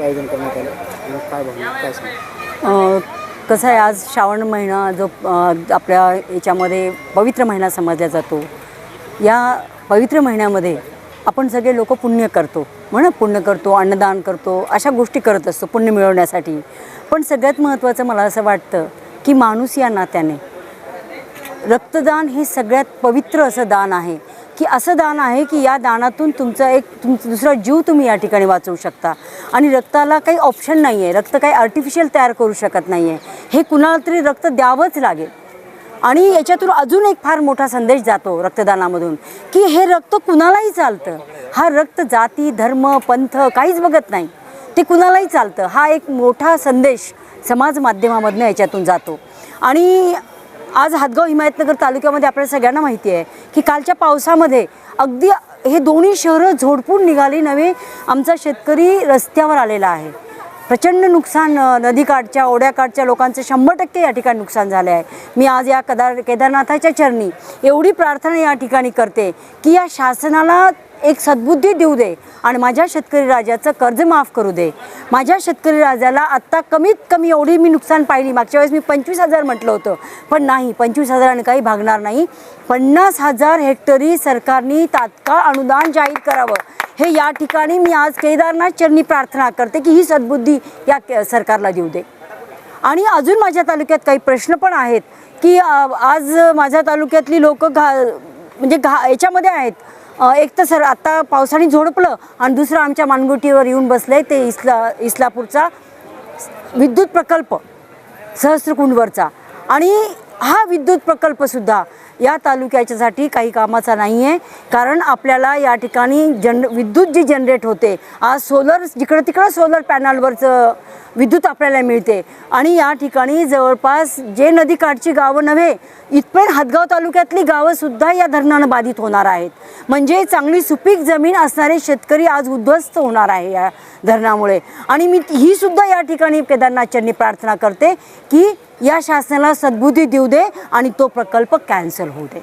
आयोजन करण्यात आलं. काय काय कसं आहे आज श्रावण महिना जो आपल्या याच्यामध्ये पवित्र महिना समजला जातो. या पवित्र महिन्यामध्ये आपण सगळे लोक पुण्य करतो. म्हणा पुण्य करतो अन्नदान करतो अशा गोष्टी करत असतो पुण्य मिळवण्यासाठी. पण सगळ्यात महत्त्वाचं मला असं वाटतं की माणूस या नात्याने रक्तदान हे सगळ्यात पवित्र असं दान आहे. की असं दान आहे की या दानातून तुमचा एक तुमचा दुसरा जीव तुम्ही या ठिकाणी वाचवू शकता. आणि रक्ताला काही ऑप्शन नाही आहे रक्त काही आर्टिफिशियल तयार करू शकत नाही आहे हे कुणाला तरी रक्त द्यावंच लागेल. आणि याच्यातून अजून एक फार मोठा संदेश जातो रक्तदानामधून की हे रक्त कुणालाही चालतं. हा रक्त जाती धर्म पंथ काहीच बघत नाही. ते कुणालाही चालतं. हा एक मोठा संदेश समाज माध्यमामधनं याच्यातून जातो. आणि आज हातगाव हिमायतनगर तालुक्यामध्ये आपल्याला सगळ्यांना माहिती आहे की कालच्या पावसामध्ये अगदी हे दोन्ही शहरं झोडपून निघाली नव्हे? आमचा शेतकरी रस्त्यावर आलेला आहे. प्रचंड नुकसान नदीकाठच्या ओढ्याकाठच्या लोकांचं शंभर टक्के या ठिकाणी नुकसान झालं आहे मी आज या कदार केदारनाथाच्या चरणी एवढी प्रार्थना या ठिकाणी करते की या शासनाला एक सद्बुद्धी देऊ दे आणि माझ्या शेतकरी राजाचं कर्ज माफ करू दे. माझ्या शेतकरी राजाला आत्ता कमीत कमी एवढी मी नुकसान पाहिली. मागच्या वेळेस मी पंचवीस हजार म्हटलं होतं. पण नाही पंचवीस हजाराने काही भागणार नाही. पन्नास हजार हेक्टरी सरकारने तात्काळ अनुदान जाहीर करावं. हे या ठिकाणी मी आज केदारनाथ चरणी प्रार्थना करते की ही सद्बुद्धी या के- सरकारला देऊ दे. आणि अजून माझ्या तालुक्यात काही प्रश्न पण आहेत की आज माझ्या तालुक्यातली लोक घा म्हणजे घा याच्यामध्ये आहेत. एक तर सर आत्ता पावसाने झोडपलं आणि दुसरं आमच्या मानगुटीवर येऊन बसलं ते इस्ला इस्लापूरचा विद्युत प्रकल्प सहस्त्रकुंडवरचा आणि हा विद्युत प्रकल्पसुद्धा या तालुक्याच्यासाठी काही कामाचा नाही आहे कारण आपल्याला या ठिकाणी जन विद्युत जी जनरेट होते आज सोलर जिकडं तिकडं सोलर पॅनलवरचं विद्युत आपल्याला मिळते. आणि या ठिकाणी जवळपास जे नदीकाठची गावं नव्हे इथपर्यंत हदगाव तालुक्यातली गावंसुद्धा या धरणानं बाधित होणार आहेत. म्हणजे चांगली सुपीक जमीन असणारे शेतकरी आज उद्ध्वस्त होणार आहे या धरणामुळे. आणि मी ही सुद्धा या ठिकाणी केदारनाथच्यांनी प्रार्थना करते की या शासनाला सद्बुद्धी देऊ दे आणि तो प्रकल्प कॅन्सल होऊ दे.